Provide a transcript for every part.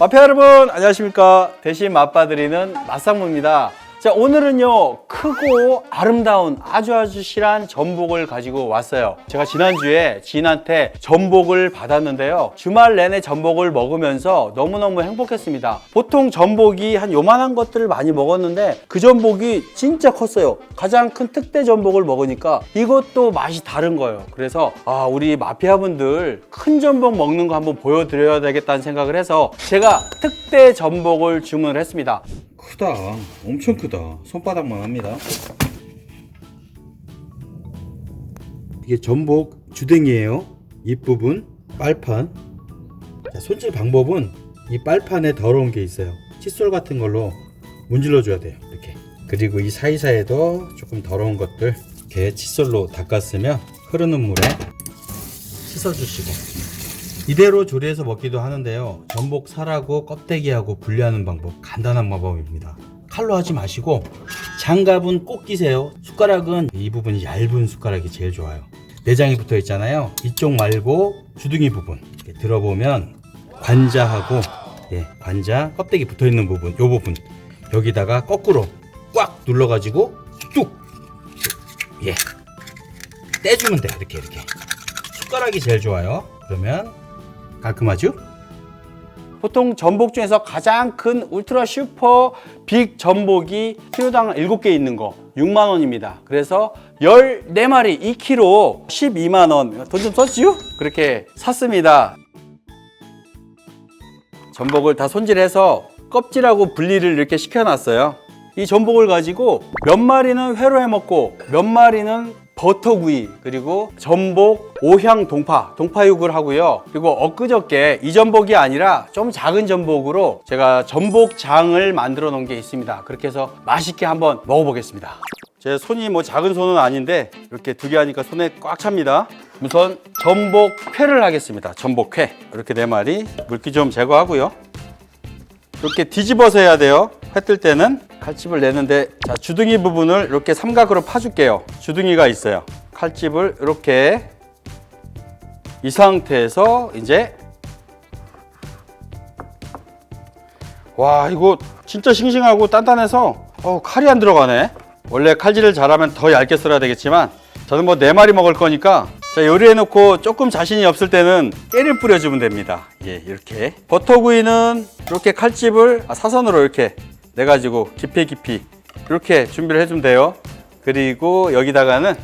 마피아 여러분 안녕하십니까? 대신 맛봐드리는 맛상무입니다 자 오늘은요 크고 아름다운 아주 아주 실한 전복을 가지고 왔어요. 제가 지난주에 지인한테 전복을 받았는데요. 주말 내내 전복을 먹으면서 너무너무 행복했습니다. 보통 전복이 한 요만한 것들을 많이 먹었는데 그 전복이 진짜 컸어요. 가장 큰 특대 전복을 먹으니까 이것도 맛이 다른 거예요. 그래서 아 우리 마피아분들 큰 전복 먹는 거 한번 보여드려야 되겠다는 생각을 해서 제가 특대 전복을 주문을 했습니다 크다. 엄청 크다. 손바닥만 합니다. 이게 전복 주댕이에요. 잎부분 빨판. 자, 손질 방법은 이 빨판에 더러운 게 있어요. 칫솔 같은 걸로 문질러 줘야 돼요 이렇게. 그리고 이 사이사이에도 조금 더러운 것들 이렇게 칫솔로 닦았으면 흐르는 물에 씻어주시고 이대로 조리해서 먹기도 하는데요. 전복 살하고 껍데기하고 분리하는 방법 간단한 방법입니다. 칼로 하지 마시고 장갑은 꼭 끼세요. 숟가락은 이 부분이 얇은 숟가락이 제일 좋아요. 내장이 붙어 있잖아요. 이쪽 말고 주둥이 부분 들어보면 관자하고 예, 관자 껍데기 붙어 있는 부분 요 부분 여기다가 거꾸로 꽉 눌러 가지고 뚝 예 떼주면 돼요. 이렇게 이렇게. 숟가락이 제일 좋아요. 그러면 깔끔하죠? 보통 전복 중에서 가장 큰 울트라 슈퍼 빅 전복이 키로당 7개 있는 거 6만 원입니다. 그래서 14마리 2kg 12만 원. 돈 좀 썼지요? 그렇게 샀습니다. 전복을 다 손질해서 껍질하고 분리를 이렇게 시켜놨어요. 이 전복을 가지고 몇 마리는 회로 해 먹고 몇 마리는 버터구이 그리고 전복 오향 동파 동파육을 하고요. 그리고 엊그저께 이 전복이 아니라 좀 작은 전복으로 제가 전복장을 만들어 놓은 게 있습니다. 그렇게 해서 맛있게 한번 먹어보겠습니다. 제 손이 뭐 작은 손은 아닌데 이렇게 두 개 하니까 손에 꽉 찹니다. 우선 전복 회를 하겠습니다. 전복 회 이렇게 네 마리 물기 좀 제거하고요. 이렇게 뒤집어서 해야 돼요. 회뜰 때는 칼집을 내는데 자 주둥이 부분을 이렇게 삼각으로 파줄게요. 주둥이가 있어요. 칼집을 이렇게 이 상태에서 이제 와 이거 진짜 싱싱하고 단단해서 어, 칼이 안 들어가네. 원래 칼질을 잘하면 더 얇게 썰어야 되겠지만 저는 뭐네 마리 먹을 거니까 자 요리해 놓고 조금 자신이 없을 때는 깨를 뿌려주면 됩니다. 예 이렇게 버터구이는 이렇게 칼집을 아, 사선으로 이렇게 내 가지고 깊이 깊이 이렇게 준비를 해주면 돼요. 그리고 여기다가는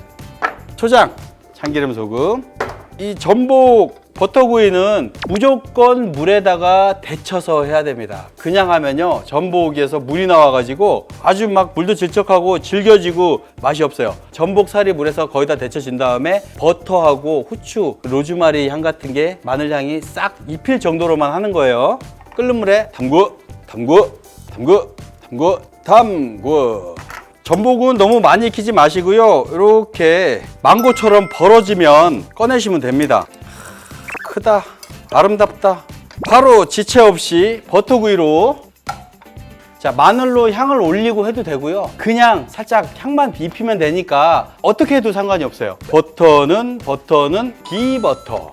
초장, 참기름, 소금. 이 전복 버터구이는 무조건 물에다가 데쳐서 해야 됩니다. 그냥 하면요 전복에서 물이 나와가지고 아주 막 물도 질척하고 질겨지고 맛이 없어요. 전복살이 물에서 거의 다 데쳐진 다음에 버터하고 후추, 로즈마리 향 같은 게 마늘 향이 싹 입힐 정도로만 하는 거예요. 끓는 물에 담구, 담구, 담구, 담구, 담구. 전복은 너무 많이 익히지 마시고요. 이렇게 망고처럼 벌어지면 꺼내시면 됩니다. 크다 아름답다. 바로 지체 없이 버터구이로. 자 마늘로 향을 올리고 해도 되고요. 그냥 살짝 향만 입히면 되니까 어떻게 해도 상관이 없어요. 버터는 버터는 기버터.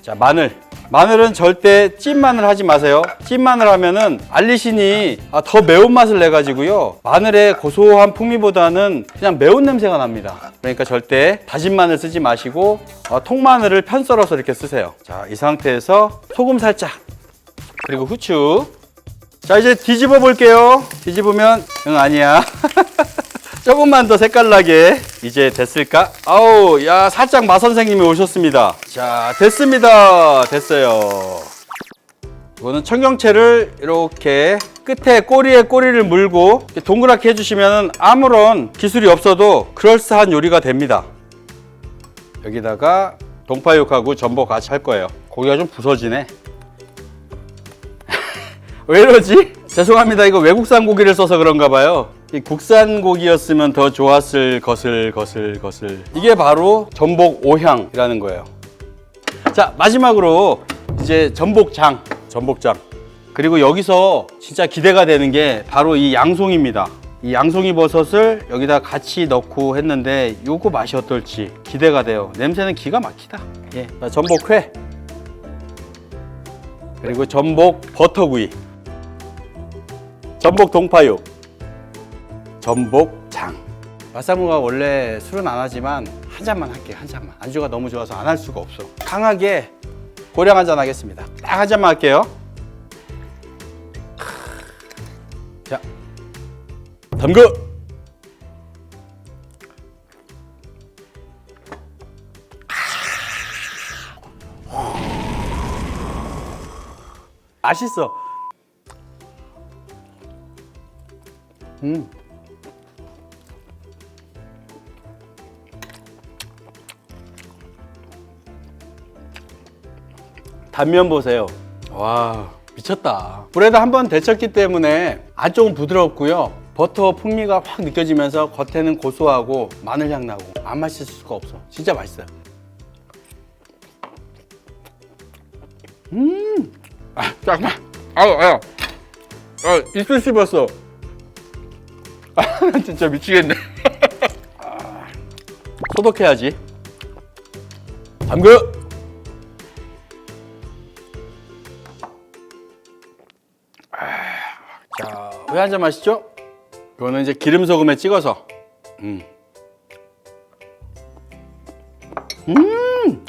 자 마늘 마늘은 절대 찐 마늘 하지 마세요. 찐 마늘 하면은 알리신이 아, 더 매운 맛을 내 가지고요. 마늘의 고소한 풍미보다는 그냥 매운 냄새가 납니다. 그러니까 절대 다진 마늘 쓰지 마시고 어, 통마늘을 편 썰어서 이렇게 쓰세요. 자 이 상태에서 소금 살짝 그리고 후추. 자 이제 뒤집어 볼게요. 뒤집으면 응 아니야 조금만 더 색깔나게 이제 됐을까? 아우 야 살짝 마 선생님이 오셨습니다 자 됐습니다 됐어요 이거는 청경채를 이렇게 끝에 꼬리에 꼬리를 물고 동그랗게 해주시면 아무런 기술이 없어도 그럴싸한 요리가 됩니다 여기다가 동파육하고 전복 같이 할 거예요 고기가 좀 부서지네 왜 이러지? 죄송합니다. 이거 외국산 고기를 써서 그런가 봐요. 이 국산 고기였으면 더 좋았을 것을 것을 것을. 이게 바로 전복 오향이라는 거예요. 자, 마지막으로 이제 전복장, 전복장. 그리고 여기서 진짜 기대가 되는 게 바로 이 양송입니다. 이 양송이 버섯을 여기다 같이 넣고 했는데 요거 맛이 어떨지 기대가 돼요. 냄새는 기가 막히다. 예, 자, 전복회. 그리고 전복 버터구이, 전복 동파육, 전복장. 마사무가 원래 술은 안 하지만 한 잔만 할게요. 한 잔만. 안주가 너무 좋아서 안 할 수가 없어. 강하게 고량 한 잔 하겠습니다. 딱 한 잔만 할게요. 자, 담그. 맛있어. 음. 단면 보세요. 와, 미쳤다. 불에다 한번 데쳤기 때문에 안쪽은 부드럽고요. 버터 풍미가 확 느껴지면서 겉에는 고소하고 마늘 향 나고 안 맛있을 수가 없어. 진짜 맛있어요. 음, 아, 잠깐만. 아우, 아유. 아, 입술 씹었어. 아, 진짜 미치겠네. 아, 소독해야지. 담그. 왜 한 잔 마시죠? 이거는 이제 기름 소금에 찍어서. 음. 음.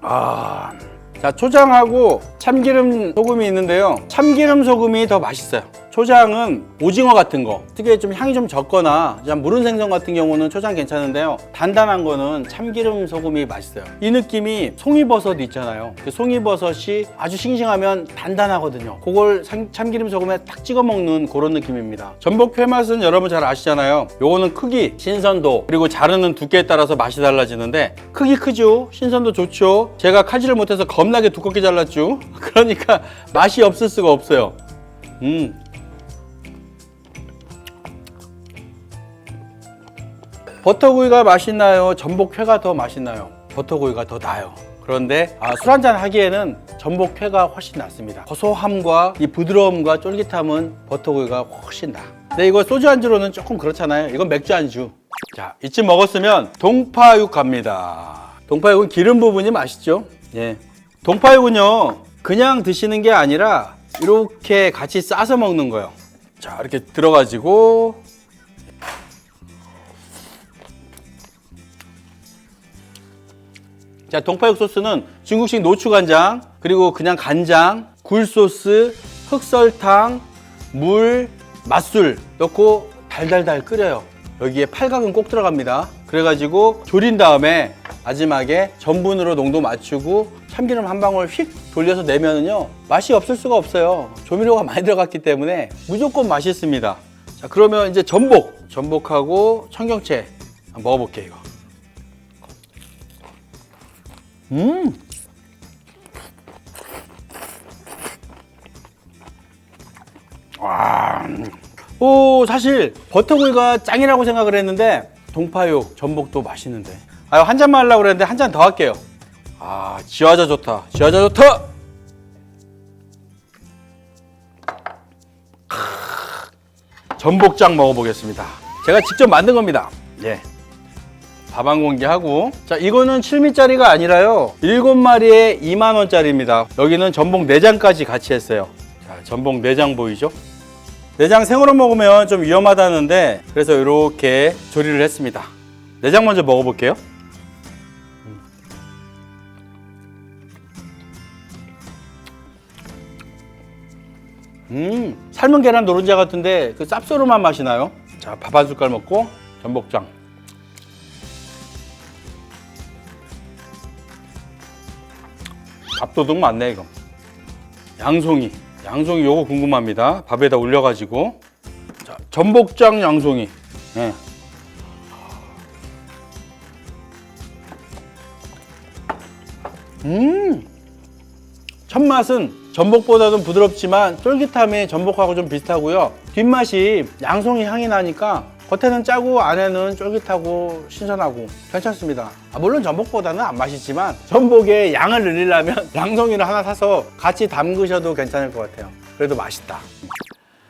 아. 자, 초장하고 참기름 소금이 있는데요. 참기름 소금이 더 맛있어요. 초장은 오징어 같은 거, 특히 좀 향이 좀 적거나 좀 무른 생선 같은 경우는 초장 괜찮은데요. 단단한 거는 참기름 소금이 맛있어요. 이 느낌이 송이버섯 있잖아요. 그 송이버섯이 아주 싱싱하면 단단하거든요. 그걸 참- 참기름 소금에 딱 찍어 먹는 그런 느낌입니다. 전복 회 맛은 여러분 잘 아시잖아요. 요거는 크기, 신선도, 그리고 자르는 두께에 따라서 맛이 달라지는데 크기 크죠? 신선도 좋죠? 제가 칼질을 못해서 겁나게 두껍게 잘랐죠? 그러니까 맛이 없을 수가 없어요. 음. 버터구이가 맛있나요? 전복회가 더 맛있나요? 버터구이가 더 나아요. 그런데 아, 술 한잔 하기에는 전복회가 훨씬 낫습니다. 고소함과 이 부드러움과 쫄깃함은 버터구이가 훨씬 나. 근데 이거 소주 안주로는 조금 그렇잖아요. 이건 맥주 안주. 자, 이쯤 먹었으면 동파육 갑니다. 동파육은 기름 부분이 맛있죠? 예. 동파육은요, 그냥 드시는 게 아니라 이렇게 같이 싸서 먹는 거예요. 자, 이렇게 들어가지고 자, 동파육 소스는 중국식 노추 간장, 그리고 그냥 간장, 굴 소스, 흑설탕, 물, 맛술 넣고 달달달 끓여요. 여기에 팔각은 꼭 들어갑니다. 그래가지고 졸인 다음에 마지막에 전분으로 농도 맞추고 참기름 한 방울 휙 돌려서 내면은요 맛이 없을 수가 없어요. 조미료가 많이 들어갔기 때문에 무조건 맛있습니다. 자 그러면 이제 전복, 전복하고 청경채 한번 먹어볼게요 이거. 음. 와. 오, 사실 버터구이가 짱이라고 생각을 했는데 동파육, 전복도 맛있는데. 아, 한 잔만 하려고 그랬는데 한 잔 더 할게요. 아, 지화자 좋다. 지화자 좋다. 전복장 먹어보겠습니다. 제가 직접 만든 겁니다. 예. 밥한 공기 하고. 자 이거는 7미짜리가 아니라요. 7마리에 2만원짜리입니다. 여기는 전복 내장까지 같이 했어요. 자 전복 내장 보이죠? 내장 생으로 먹으면 좀 위험하다는데 그래서 이렇게 조리를 했습니다. 내장 먼저 먹어볼게요. 음 삶은 계란 노른자 같은데 그 쌉소름한 맛이 나요. 자 밥 한 숟갈 먹고 전복장 밥도둑 맞네 이거. 양송이. 양송이 요거 궁금합니다. 밥에다 올려가지고. 자 전복장 양송이. 예. 음! 첫맛은 전복보다는 부드럽지만 쫄깃함이 전복하고 좀 비슷하고요. 뒷맛이 양송이 향이 나니까 겉에는 짜고 안에는 쫄깃하고 신선하고 괜찮습니다. 아, 물론 전복보다는 안 맛있지만 전복의 양을 늘리려면 양송이를 하나 사서 같이 담그셔도 괜찮을 것 같아요. 그래도 맛있다.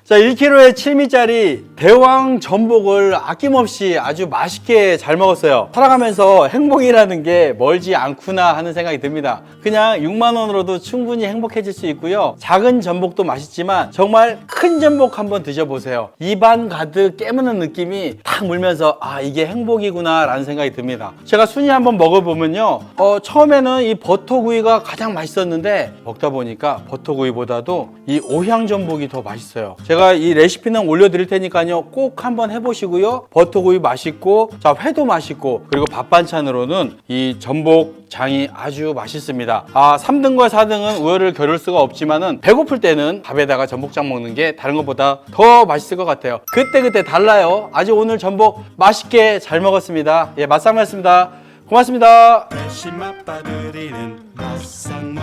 자, 1kg에 7미짜리 대왕 전복을 아낌없이 아주 맛있게 잘 먹었어요. 살아가면서 행복이라는 게 멀지 않구나 하는 생각이 듭니다. 그냥 6만 원으로도 충분히 행복해질 수 있고요. 작은 전복도 맛있지만 정말 큰 전복 한번 드셔보세요. 입안 가득 깨무는 느낌이 탁 물면서 아 이게 행복이구나 라는 생각이 듭니다. 제가 순위 한번 먹어보면요. 어, 처음에는 이 버터구이가 가장 맛있었는데 먹다 보니까 버터구이보다도 이 오향 전복이 더 맛있어요. 제가 이 레시피는 올려드릴 테니까요. 꼭 한번 해보시고요. 버터구이 맛있고 자 회도 맛있고 그리고 밥 반찬으로는 이 전복 장이 아주 맛있습니다. 아 3등과 4등은 우열을 겨룰 수가 없지만은 배고플 때는 밥에다가 전복장 먹는 게 다른 것보다 더 맛있을 것 같아요. 그때 그때 달라요. 아주 오늘 전복 맛있게 잘 먹었습니다. 예 맛상이었습니다. 고맙습니다. 날씨 맛봐드리는 맛상무